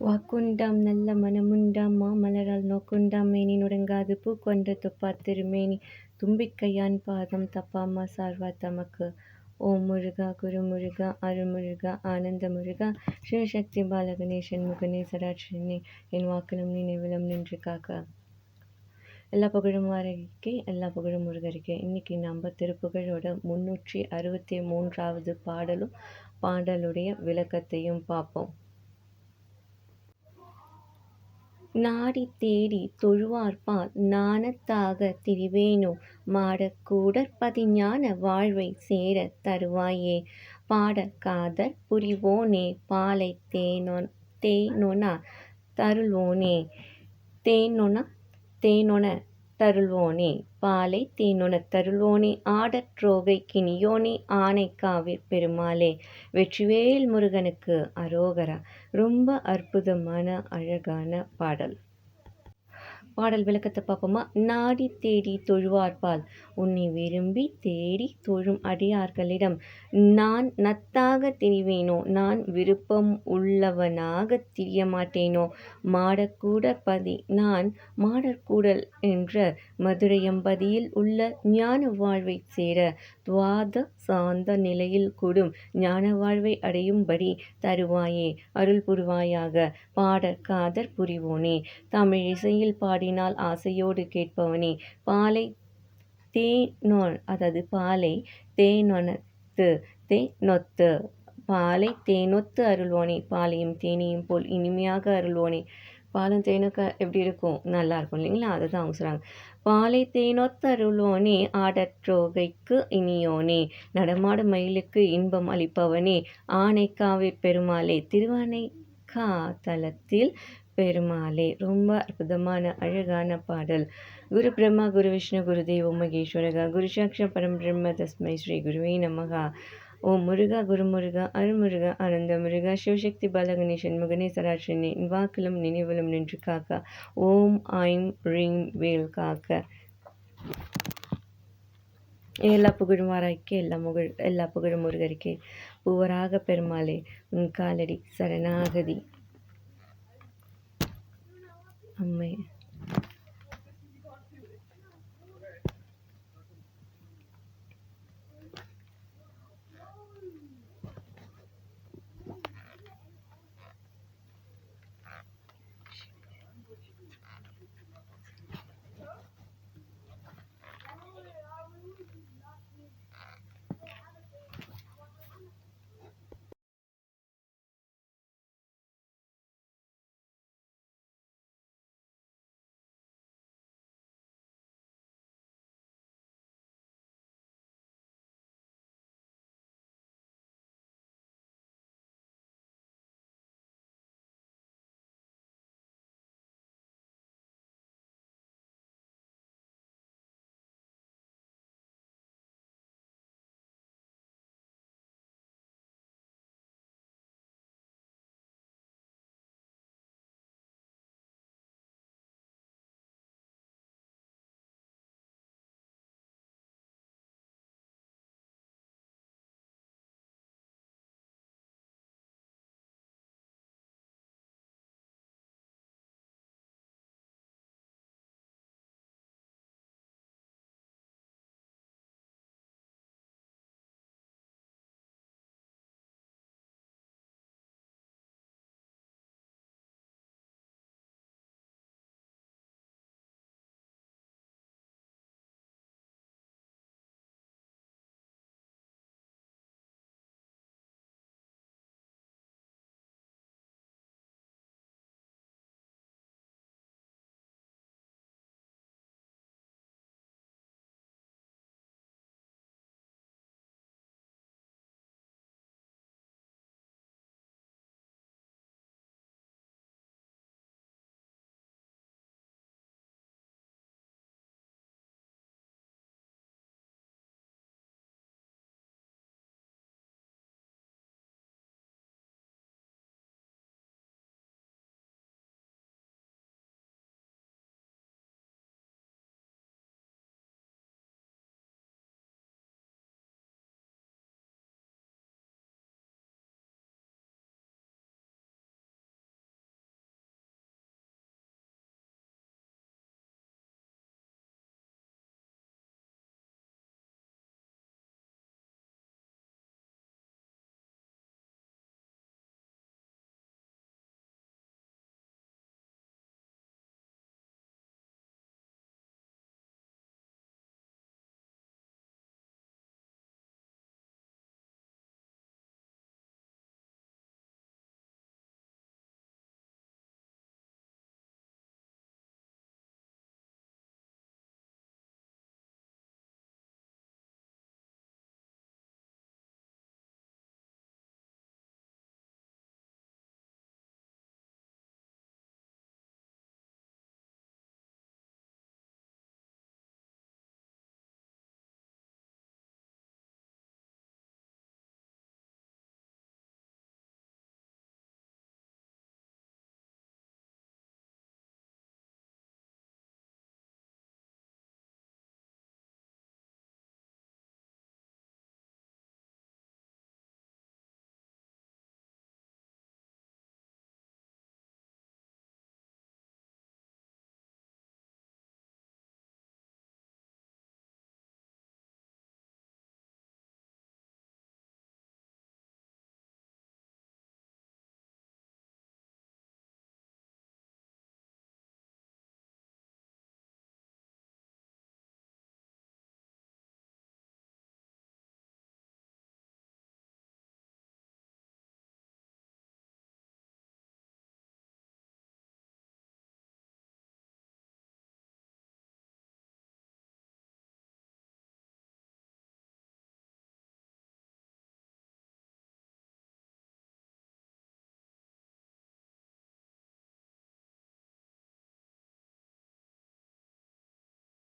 வாக்குண்டாம் நல்ல மனமுண்டாம் மாமலரால் நோக்குண்டாம் மேனி நுடங்காது பூக்கொன்ற துப்பாத் திருமேனி. தும்பிக்கையான் பாதம் தப்பாமா சார்வார் தமக்கு? ஓம் முருகா குரு முருகா அருள்முருகா ஆனந்த முருகா சிவசக்தி பாலகணேசன் முகனே சராட்சனே என் வாக்கிலும் நினைவிலும் நின்று காக்கா. எல்லா புகழும் மாறறிக்கை எல்லா புகழும் முருகருக்கு. இன்னைக்கு நம்ம திருப்புகழோட முன்னூற்றி அறுபத்தி மூன்றாவது பாடலும் பாடலுடைய விளக்கத்தையும் பார்ப்போம். நாடித் தேடித் தொழுவார்பால் நாணத்தாகத் திரிவேனோ? மாடக் கூடற்பதிஞான வாழ்வைச் சேரத் தருவாயே? பாடக் காதற் புரிவோனே? பாலைத் தேனொணாத் தருள்வோனே? தேனொணாத் தருள்வோனே? பாலை தேனொணாத் தருள்வோனே ஆடற் றோகைக் கினியோனி ஆனைக்காவிற் பெருமாளே. வெற்றிவேல் முருகனுக்கு அரோகரா. ரொம்ப அற்புதமான அழகான பாடல். பாடல் விளக்கத்தை பார்ப்போமா? நாடி தேடி தொழுவார்பால் உன்னை விரும்பி தேடி தொழும் அடியார்களிடம் நான் நத்தாக திரிவேனோ? நான் விருப்பம் உள்ளவனாக திரிய மாட்டேனோ மாடக்கூட பதி நான் மாடற்கூடல் என்ற மதுரையம்பதியில் உள்ள ஞான வாழ்வை சேர துவாத சாந்த நிலையில் கூடும் ஞான வாழ்வை அடையும்படி தருவாயே. அருள் புரிவாயாக. பாடற் காதற் புரிவோனே. தமிழ் இசையில் பாடினால் ஆசையோடு கேட்பவனே. பாலை தேனோன் அதாவது பாலை தேனொத்து தேனொத்து பாலை தேனொத்து அருள்வோனே. பாலையும் தேனியும் போல் இனிமையாக அருள்வோனே. பாலும் தேனுக்க எப்படி இருக்கும்? நல்லா இருக்கும் இல்லைங்களா? அதை தான் அவங்க சொல்கிறாங்க பாலை தேனொத்தருளோனே ஆடற்றோகைக்கு இனியோனே நடமாடும் மயிலுக்கு இன்பம் அளிப்பவனே ஆனைக்காவே பெருமாளே திருவானைக்கா தலத்தில் பெருமாளே. ரொம்ப அற்புதமான அழகான பாடல். குரு பிரம்மா குரு விஷ்ணு குரு தேவோ மகேஸ்வரகா குரு சாட்சம் பரம் பிரம்ம தஸ்மை ஸ்ரீ குருவே நமகா. ஓம் முருகா குருமுருகா அருமுருகா ஆனந்த முருகா சிவசக்தி பாலகணேசன் முகனே வாக்கிலும் நினைவிலும் நின்று காக்க. ஓம் ஐம் ரீம் வேல் காக்க. எல்லா புகழும் வாராய்க்கே எல்லா முகழ் எல்லா புகழும் முருகரிக்கே. பூவராக பெருமாளே உன் காலடி சரணாகதி. அம்மை.